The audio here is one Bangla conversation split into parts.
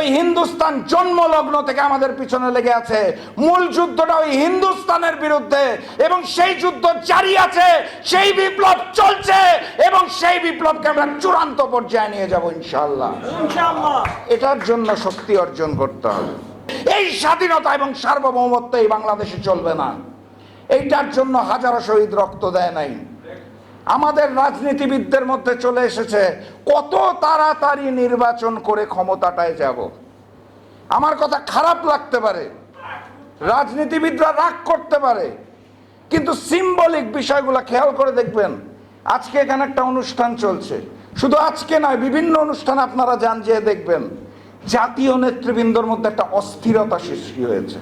ওই হিন্দুস্তান জন্মলগ্ন থেকে আমাদের পিছনে লেগে আছে। মূল যুদ্ধটা ওই হিন্দুস্তানের বিরুদ্ধে এবং সেই যুদ্ধ জারি আছে সেই বিপ্লব চলছে এবং সেই বিপ্লবকে আমরা চূড়ান্ত পর্যায়ে নিয়ে যাব ইনশাল্লাহ এটার জন্য শক্তি অর্জন করতে হবে। এই স্বাধীনতা এবং সার্বভৌমত্ব এই বাংলাদেশে চলবে না। এইটার জন্য হাজারো শহীদ রক্ত দেয় নাই। আমাদের রাজনীতিবিদদের মধ্যে চলে এসেছে, কত তাড়াতাড়ি নির্বাচন করে ক্ষমতাটায় যাব। আমার কথা খারাপ লাগতে পারে, রাজনীতিবিদরা রাগ করতে পারে, কিন্তু সিম্বলিক বিষয়গুলো খেয়াল করে দেখবেন, আজকে এখানে একটা অনুষ্ঠান চলছে। শুধু আজকে নয়, বিভিন্ন অনুষ্ঠান আপনারা যান যে দেখবেন, জাতীয় নেতৃবৃন্দর মধ্যে একটা অস্থিরতা সৃষ্টি হয়েছে।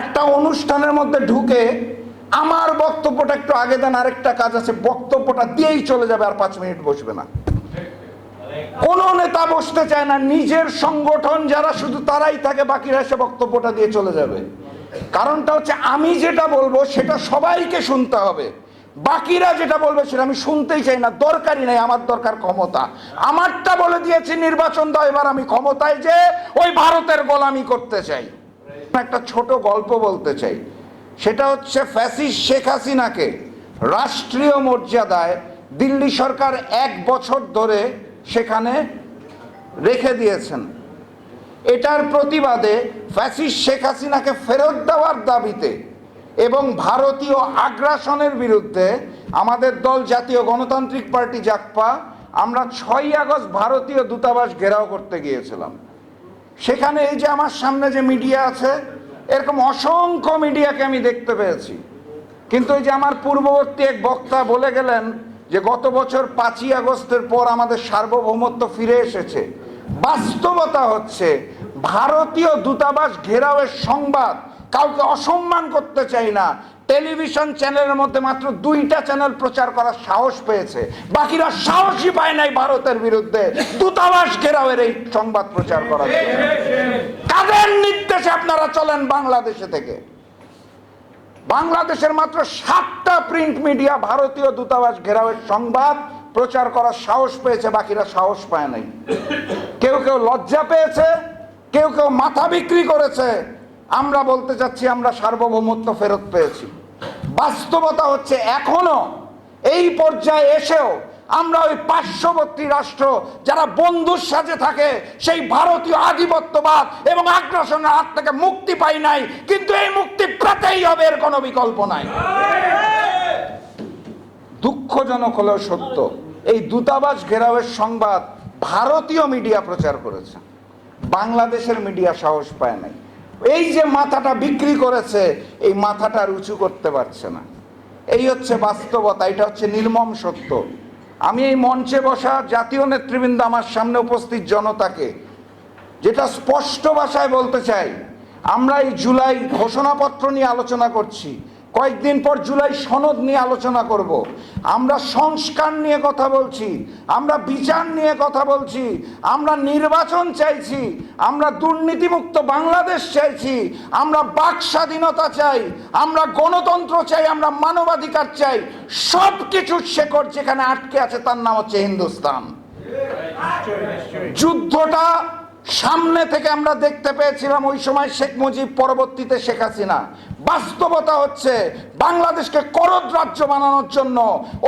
একটা অনুষ্ঠানের মধ্যে ঢুকে আমার বক্তব্যটা একটু আগে দেন, আরেকটা কাজ আছে, বক্তব্যটা দিয়েই চলে যাবে আর পাঁচ মিনিট বসবে না। কোন নেতা বসতে চায় না, নিজের সংগঠন যারা শুধু তারাই থাকে, বাকিরা এসে বক্তব্যটা দিয়ে চলে যাবে। কারণটা হচ্ছে, আমি যেটা বলব, সেটা সবাইকে শুনতে হবে। বাকিরা যেটা বলবে, সেটা আমি শুনতেই চাই না। দরকারই নাই, আমার দরকার ক্ষমতা। আমারটা বলে দিয়েছি নির্বাচন দাও, এবার আমি ক্ষমতায় যে ওই ভারতের গোলামি করতে চাই। একটা ছোট গল্প বলতে চাই। সেটা হচ্ছে ফ্যাসিস শেখ হাসিনাকে রাষ্ট্রীয় মর্যাদায় দিল্লি সরকার এক বছর ধরে সেখানে রেখে দিয়েছেন। এটার প্রতিবাদে ফ্যাসিস শেখ হাসিনাকে ফেরত দেওয়ার দাবিতে এবং ভারতীয় আগ্রাসনের বিরুদ্ধে আমাদের দল জাতীয় গণতান্ত্রিক পার্টি জাকপা আমরা ছয়ই আগস্ট ভারতীয় দূতাবাস ঘেরাও করতে গিয়েছিলাম। সেখানে এই যে আমার সামনে যে মিডিয়া আছে এরকম অসংখ্য মিডিয়াকে আমি দেখতে পেয়েছি। কিন্তু ওই যে আমার পূর্ববর্তী এক বক্তা বলে গেলেন যে গত বছর পাঁচই আগস্টের পর আমাদের সার্বভৌমত্ব ফিরে এসেছে। বাস্তবতা হচ্ছে, ভারতীয় দূতাবাস ঘেরাওয়ের সংবাদ কাউকে অসম্মান করতে চাই না। টেলিভিশন চ্যানেলের মধ্যে মাত্র দুইটা চ্যানেল প্রচার করার সাহস পেয়েছে। বাকিরা সাহসই পায় নাই ভারতের বিরুদ্ধে। দূতাবাস ঘেরাওয়ের এই সংবাদ প্রচার করার। কাদের নির্দেশে আপনারা চলেন বাংলাদেশে থেকে? বাংলাদেশের মাত্র সাতটা প্রিন্ট মিডিয়া ভারতীয় দূতাবাস ঘেরাওয়ের সংবাদ প্রচার করার সাহস পেয়েছে, বাকিরা সাহস পায় নাই। কেউ কেউ লজ্জা পেয়েছে, কেউ কেউ মাথা বিক্রি করেছে। আমরা বলতে চাচ্ছি, আমরা সার্বভৌমত্ব ফেরত পেয়েছি। বাস্তবতা হচ্ছে এখনও এই পর্যায়ে এসেও আমরা ওই পার্শ্ববর্তী রাষ্ট্র যারা বন্ধুর সাথে থাকে, সেই ভারতীয় আধিপত্যবাদ এবং আগ্রাসনের হাত থেকে মুক্তি পাই নাই, কিন্তু এই মুক্তি পেতেই হবে এর কোনো বিকল্প নাই। দুঃখজনক হলেও সত্য, এই দূতাবাস ঘেরাওয়ের সংবাদ ভারতীয় মিডিয়া প্রচার করেছে। বাংলাদেশের মিডিয়া সাহস পায় নাই। এই যে মাথাটা বিক্রি করেছে, এই মাথাটা উঁচু করতে পারছে না। এই হচ্ছে বাস্তবতা, এটা হচ্ছে নির্মম সত্য। আমি এই মঞ্চে বসা জাতীয় নেতৃবৃন্দ আমার সামনে উপস্থিত জনতাকে, যেটা স্পষ্ট ভাষায় বলতে চাই, আমরা এই জুলাই ঘোষণাপত্র নিয়ে আলোচনা করছি। কয়েকদিন পর জুলাই সনদ নিয়ে আলোচনা করব। আমরা সংস্কার নিয়ে কথা বলছি, আমরা বিচার নিয়ে কথা বলছি, আমরা নির্বাচন চাইছি, আমরা দুর্নীতিমুক্ত বাংলাদেশ চাইছি, আমরা বাক স্বাধীনতা চাই, আমরা গণতন্ত্র চাই, আমরা মানবাধিকার চাই সব কিছুর শেকড় যেখানে আটকে আছে তার নাম হচ্ছে হিন্দুস্তান যুদ্ধটা সামনে থেকে আমরা দেখতে পেয়েছিলাম, ওই সময় শেখ মুজিব পরবর্তীতে শেখ হাসিনা বাস্তবতা হচ্ছে বাংলাদেশকে করদ রাজ্য বানানোর জন্য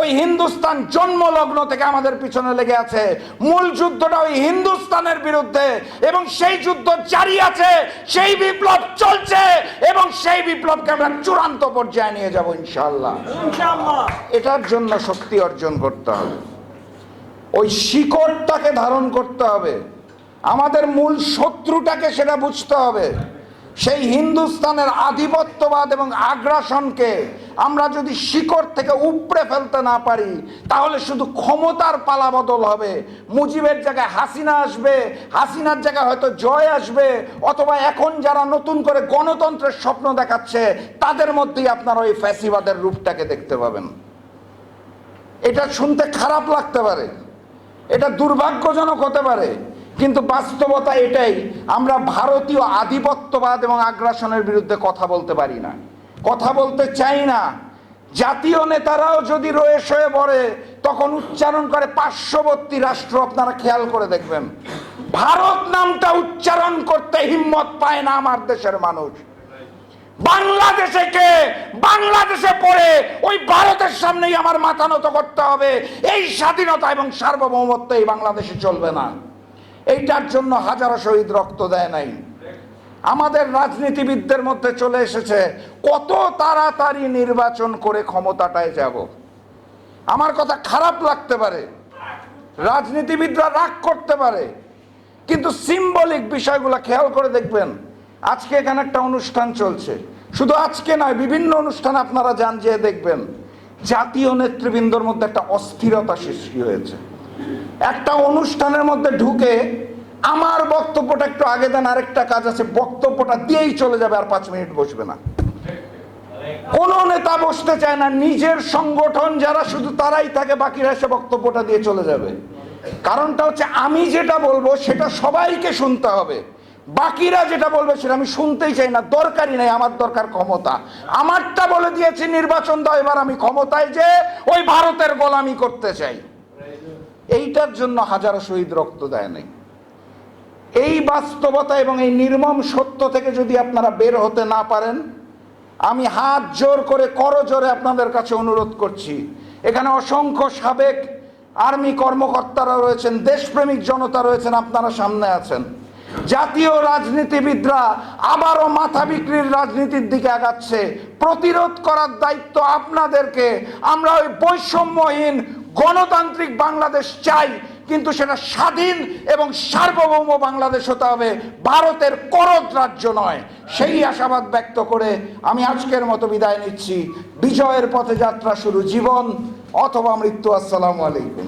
ওই হিন্দুস্তান জন্মলগ্ন থেকে আমাদের পিছনে লেগে আছে। মূল যুদ্ধটা ওই হিন্দুস্তানের বিরুদ্ধে এবং সেই যুদ্ধ জারি আছে সেই বিপ্লব চলছে এবং সেই বিপ্লবকে আমরা চূড়ান্ত পর্যায়ে নিয়ে যাব ইনশাল্লাহ এটার জন্য শক্তি অর্জন করতে হবে। ওই শিকড়টাকে ধারণ করতে হবে। আমাদের মূল শত্রুটাকে সেটা বুঝতে হবে। সেই হিন্দুস্তানের আধিপত্যবাদ এবং আগ্রাসনকে আমরা যদি শিকড় থেকে উপড়ে ফেলতে না পারি, তাহলে শুধু ক্ষমতার পালা বদল হবে। মুজিবের জায়গায় হাসিনা আসবে, হাসিনার জায়গায় হয়তো জয় আসবে, অথবা এখন যারা নতুন করে গণতন্ত্রের স্বপ্ন দেখাচ্ছে, তাদের মধ্যেই আপনারা ওই ফ্যাসিবাদের রূপটাকে দেখতে পাবেন। এটা শুনতে খারাপ লাগতে পারে। এটা দুর্ভাগ্যজনক হতে পারে। কিন্তু বাস্তবতা এটাই, আমরা ভারতীয় আধিপত্যবাদ এবং আগ্রাসনের বিরুদ্ধে কথা বলতে পারি না। কথা বলতে চাই না। জাতীয় নেতারাও যদি রয়ে শয়ে পড়ে, তখন উচ্চারণ করে পার্শ্ববর্তী রাষ্ট্র আপনারা খেয়াল করে দেখবেন। ভারত নামটা উচ্চারণ করতে হিম্মত পায় না আমার দেশের মানুষ। বাংলাদেশে কে? বাংলাদেশে পড়ে ওই ভারতের সামনেই আমার মাথা নত করতে হবে। এই স্বাধীনতা এবং সার্বভৌমত্ব এই বাংলাদেশে চলবে না। এইটার জন্য হাজারো শহীদ রক্ত দেয় নাই। আমাদের রাজনীতিবিদদের মধ্যে চলে এসেছে, কত তাড়াতাড়ি নির্বাচন করে ক্ষমতাটায় যাব। আমার কথা খারাপ লাগতে পারে, রাজনীতিবিদরা রাগ করতে পারে, কিন্তু সিম্বলিক বিষয়গুলো খেয়াল করে দেখবেন, আজকে এখানে একটা অনুষ্ঠান চলছে। শুধু আজকে নয়, বিভিন্ন অনুষ্ঠান আপনারা যান যে দেখবেন। জাতীয় নেতৃবৃন্দর মধ্যে একটা অস্থিরতা সৃষ্টি হয়েছে। একটা অনুষ্ঠানের মধ্যে ঢুকে আমার বক্তব্যটা একটু আগে দেন, আরেকটা কাজ আছে, বক্তব্যটা দিয়েই চলে যাবে আর পাঁচ মিনিট বসবে না। কোন নেতা বসতে চায় না, নিজের সংগঠন যারা শুধু তারাই থাকে, বাকিরা এসে বক্তব্যটা দিয়ে চলে যাবে। কারণটা হচ্ছে আমি যেটা বলব, সেটা সবাইকে শুনতে হবে। বাকিরা যেটা বলবে সেটা আমি শুনতেই চাই না, দরকারই নাই, আমার দরকার ক্ষমতা। আমারটা বলে দিয়েছি নির্বাচন দাও, এবার আমি ক্ষমতায় যে ওই ভারতের গোলামি করতে চাই। এইটার জন্য হাজারো শহীদ রক্ত দেয় নাই। এই বাস্তবতা এবং এই নির্মম সত্য থেকে যদি আপনারা বের হতে না পারেন, আমি হাত জোর করে করজোরে আপনাদের কাছে অনুরোধ করছি। এখানে অসংখ্য সাবেক আর্মি কর্মকর্তারা রয়েছেন, দেশপ্রেমিক জনতা রয়েছেন, আপনারা সামনে আছেন। জাতীয় রাজনীতিবিদরা আবারও মাথা বিক্রির রাজনীতির দিকে আগাচ্ছে। প্রতিরোধ করার দায়িত্ব আপনাদেরকে। আমরা ওই বৈষম্যহীন গণতান্ত্রিক বাংলাদেশ চাই, কিন্তু সেটা স্বাধীন এবং সার্বভৌম বাংলাদেশ হতে হবে। ভারতের করদ রাজ্য নয়। সেই আশাবাদ ব্যক্ত করে আমি আজকের মতো বিদায় নিচ্ছি। বিজয়ের পথে যাত্রা শুরু, জীবন অথবা মৃত্যু। আসসালামু আলাইকুম।